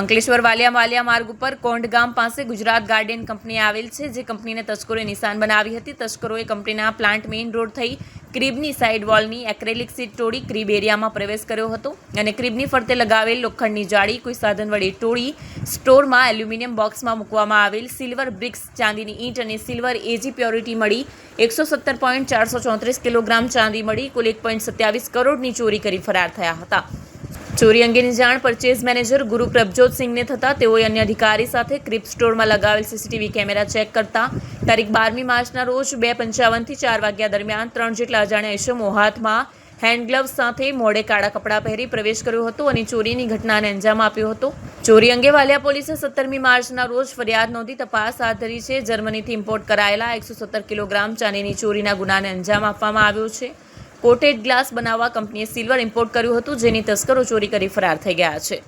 અંકલેશ્વર વાલિયા વાલિયા માર્ગ ઉપર કોંડ ગામ પાસે ગુજરાત ગાર્ડન કંપની આવેલ છે, જે કંપનીને તસ્કરોએ નિશાન બનાવી હતી. તસ્કરોએ કંપનીના પ્લાન્ટ મેઇન રોડ થઈ ક્રીબની સાઇડ વોલની એક્રેલિક સીટ તોડી ક્રીબ એરિયામાં પ્રવેશ કર્યો હતો અને ક્રીબની ફરતે લગાવેલ લોખંડની જાળી કોઈ સાધન વડે તોડી સ્ટોરમાં એલ્યુમિનિયમ બોક્સમાં મૂકવામાં આવેલ સિલ્વર બ્રિક્સ, ચાંદીની ઈંટ અને સિલ્વર એજી પ્યોરિટી મળી એકસો સત્તર પોઈન્ટ ચારસો ચોત્રીસ કિલોગ્રામ ચાંદી મળી કુલ એક પોઈન્ટ સત્યાવીસ કરોડની ચોરી કરી ફરાર થયા હતા. ચોરી અંગેની જાણ પરચેઝ મેનેજર ગુરુ પ્રભજોત સિંહને થતાં તેઓએ અન્ય અધિકારી સાથે ક્રિપ સ્ટોરમાં લગાવેલ સીસીટીવી કેમેરા ચેક કરતા તારીખ બારમી માર્ચના રોજ બે પંચાવનથી ચાર વાગ્યા દરમિયાન ત્રણ જેટલા અજાણ્યા ઇસમો હાથમાં હેન્ડ ગ્લવ્સ સાથે મોડે કાળા કપડાં પહેરી પ્રવેશ કર્યો હતો અને ચોરીની ઘટનાને અંજામ આપ્યો હતો. ચોરી અંગે વાલિયા પોલીસે સત્તરમી માર્ચના રોજ ફરિયાદ નોંધી તપાસ હાથ ધરી છે. જર્મનીથી ઇમ્પોર્ટ કરાયેલા એકસો સત્તર કિલોગ્રામ ચાંદીની ચોરીના ગુનાને અંજામ આપવામાં આવ્યો છે. કોટેડ ગ્લાસ બનાવવા કંપનીએ સિલ્વર ઇમ્પોર્ટ કર્યું હતું, જેની તસ્કરો ચોરી કરી ફરાર થઈ ગયા છે.